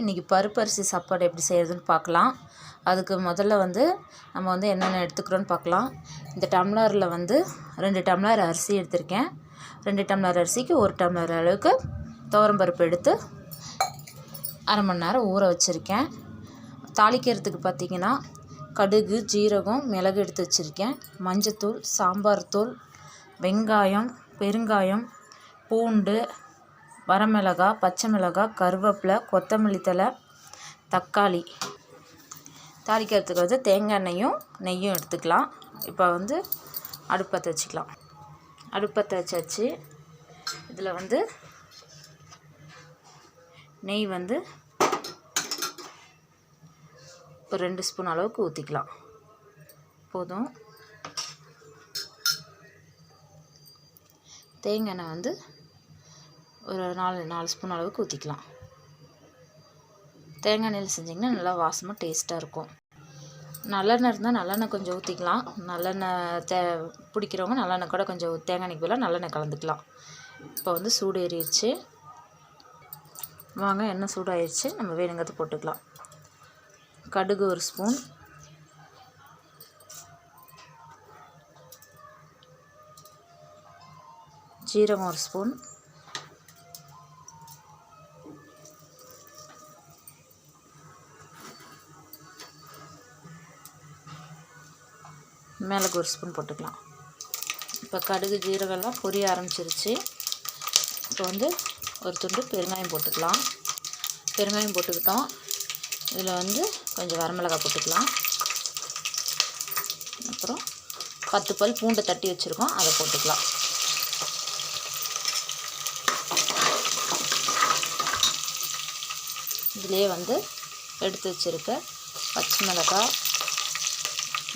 இன்றைக்கி பருப்பரிசி சாப்பாடு எப்படி செய்கிறதுன்னு பார்க்கலாம். அதுக்கு முதல்ல வந்து நம்ம வந்து என்னென்ன எடுத்துக்கிறோன்னு பார்க்கலாம். இந்த டம்ளரில் வந்து ரெண்டு டம்ளர் அரிசி எடுத்திருக்கேன். ரெண்டு டம்ளர் அரிசிக்கு ஒரு டம்ளர் அளவுக்கு துவரம்பருப்பு எடுத்து அரை மணி நேரம் ஊற வச்சுருக்கேன். தாளிக்கிறதுக்கு பார்த்திங்கன்னா கடுகு ஜீரகம் மிளகு எடுத்து வச்சுருக்கேன். மஞ்சத்தூள் சாம்பார் தூள் வெங்காயம் பெருங்காயம் பூண்டு வரமிளகா பச்சை மிளகாய் கருவேப்பிலை கொத்தமல்லி தழை தக்காளி. தாளிக்கிறதுக்கு வந்து தேங்காய் எண்ணெயும் நெய்யும் எடுத்துக்கலாம். இப்போ வந்து அடுப்பை வச்சுக்கலாம். அடுப்பை வச்சாச்சு இதில் வந்து நெய் வந்து ஒரு ரெண்டு ஸ்பூன் அளவுக்கு ஊற்றிக்கலாம். போதும். தேங்காய் எண்ணெய் வந்து ஒரு நாலு நாலு ஸ்பூன் அளவுக்கு ஊற்றிக்கலாம் தேங்காய் எண்ணெயில் செஞ்சிங்கன்னா நல்லா வாசமாக டேஸ்ட்டாக இருக்கும். நல்லெண்ணெய் இருந்தால் நல்லெண்ணெய் கொஞ்சம் ஊற்றிக்கலாம் நல்லெண்ணெய் தே பிடிக்கிறவங்க நல்லெண்ணெய் கூட கொஞ்சம் தேங்காய் எண்ணெய்க்கு பதிலாக நல்லெண்ணெய் கலந்துக்கலாம். இப்போ வந்து சூடு ஏறிடுச்சு. வாங்க எண்ணெய் சூடாயிருச்சு. நம்ம வேணுங்கிறது போட்டுக்கலாம். கடுகு ஒரு ஸ்பூன். ஜீரகம் ஒரு ஸ்பூன். மிளகு ஒரு ஸ்பூன் போட்டுக்கலாம். இப்போ கடுகு ஜீரகம்லாம் பொரிய ஆரம்பிச்சிருச்சு. இப்போ வந்து ஒரு துண்டு பெருங்காயம் போட்டுக்கலாம். பெருங்காயம் போட்டுக்கிட்டோம். இதில் வந்து கொஞ்சம் வரமிளகாய் போட்டுக்கலாம். அப்புறம் பத்து பல் பூண்டை தட்டி வச்சுருக்கோம். அதை போட்டுக்கலாம். இதிலே வந்து எடுத்து வச்சுருக்க பச்சை மிளகாய்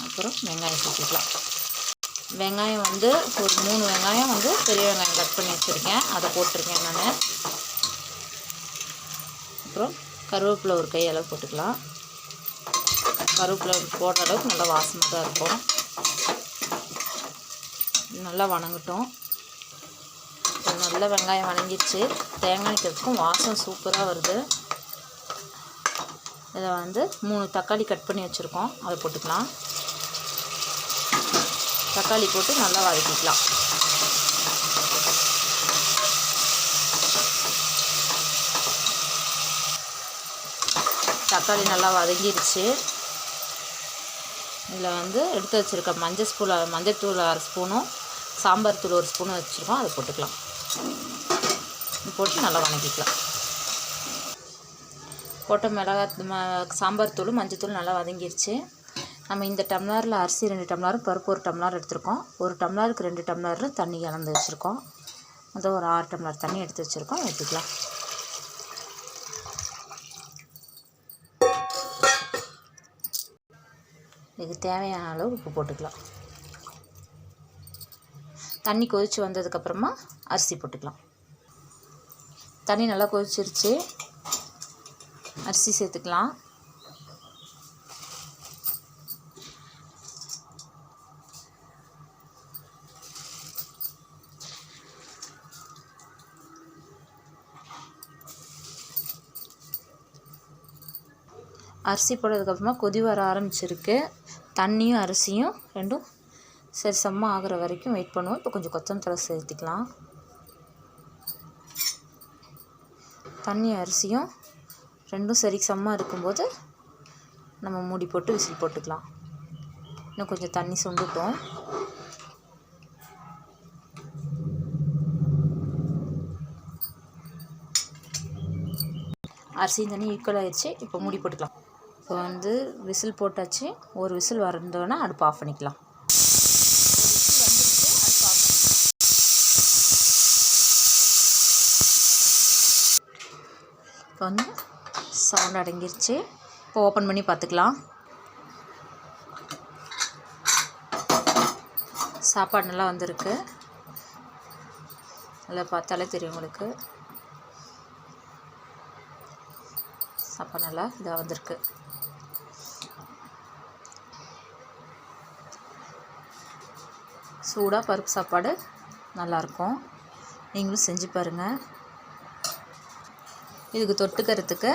அப்புறம் வெங்காயம் சேர்த்துக்கலாம். வெங்காயம் வந்து ஒரு மூணு வெங்காயம் வந்து பெரிய வெங்காயம் கட் பண்ணி வச்சுருக்கேன். அதை போட்டிருக்கேன் நான். அப்புறம் கருவேப்பிலை ஒரு கையளவு போட்டுக்கலாம். கருவேப்பிலை போடுற அளவுக்கு நல்லா வாசமாக தான் இருக்கும். நல்லா வணங்கட்டும். நல்ல வெங்காயம் வணங்கிடுச்சு. தேங்காய் வைக்கிறதுக்கும் வாசம் சூப்பராக வருது. இதை வந்து மூணு தக்காளி கட் பண்ணி வச்சுருக்கோம். அதை போட்டுக்கலாம். தக்காளி போட்டு நல்லா வதக்கிக்கலாம். தக்காளி நல்லா வதங்கிடுச்சு இதில் வந்து எடுத்து வச்சுருக்க மஞ்சள் ஸ்பூன் மஞ்சள் அரை ஸ்பூனும் சாம்பார் தூள் ஒரு ஸ்பூனும் வச்சுருக்கோம். அதை போட்டுக்கலாம். போட்டு நல்லா வதக்கிக்கலாம் போட்ட மிளகா சாம்பார் தூள் மஞ்சள் தூள் நல்லா வதங்கிருச்சு. நம்ம இந்த டம்ளரில் அரிசி ரெண்டு டம்ளரும் பருப்பு ஒரு டம்ளர் எடுத்திருக்கோம். ஒரு டம்ளருக்கு ரெண்டு டம்ளரில் தண்ணி கலந்து வச்சுருக்கோம். மொத்தம் ஒரு ஆறு டம்ளர் தண்ணி எடுத்து வச்சுருக்கோம். எடுத்துக்கலாம் இதுக்கு தேவையான அளவு உப்பு போட்டுக்கலாம். தண்ணி கொதித்து வந்ததுக்கப்புறமா அரிசி போட்டுக்கலாம். தண்ணி நல்லா கொதிச்சிருச்சு. அரிசி சேர்த்துக்கலாம். அரிசி போட்டதுக்கப்புறமா கொதி வர ஆரம்பிச்சிருக்கு. தண்ணியும் அரிசியும் ரெண்டும் சரி செம்ம ஆகிற வரைக்கும் வெயிட் பண்ணுவோம். இப்போ கொஞ்சம் கொத்தமல்லி சேர்த்துக்கலாம். தண்ணி அரிசியும் ரெண்டும் சரி சமமாக இருக்கும்போது நம்ம மூடி போட்டு விசில் போட்டுக்கலாம். இன்னும் கொஞ்சம் தண்ணி சுண்டுட்டோம். அரிசியும் தண்ணி ஈக்குவல் ஆயிடுச்சு இப்போ மூடி போட்டுக்கலாம். இப்போ வந்து விசில் போட்டாச்சு. ஒரு விசில் வரந்தோன்னா அடுப்பு ஆஃப் பண்ணிக்கலாம். இப்போ வந்து சவுண்ட் அடங்கிருச்சு. இப்போ ஓப்பன் பண்ணி பார்த்துக்கலாம். சாப்பாடு நல்லா வந்திருக்கு. நல்லா பார்த்தாலே தெரியும் உங்களுக்கு. சாப்பாடு நல்லா இதாக வந்திருக்கு. சூடாக பருப்பு சாப்பாடு நல்லாயிருக்கும் நீங்களும் செஞ்சு பாருங்கள் இதுக்கு தொட்டுக்கிறதுக்கு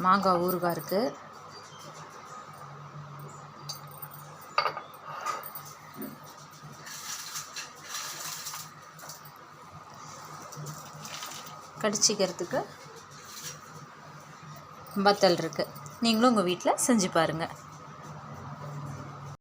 மாங்காய் ஊறுகாய் இருக்குது கடிச்சிக்கிறதுக்கு வத்தல் இருக்குது நீங்களும் உங்கள் வீட்டில் செஞ்சு பாருங்கள்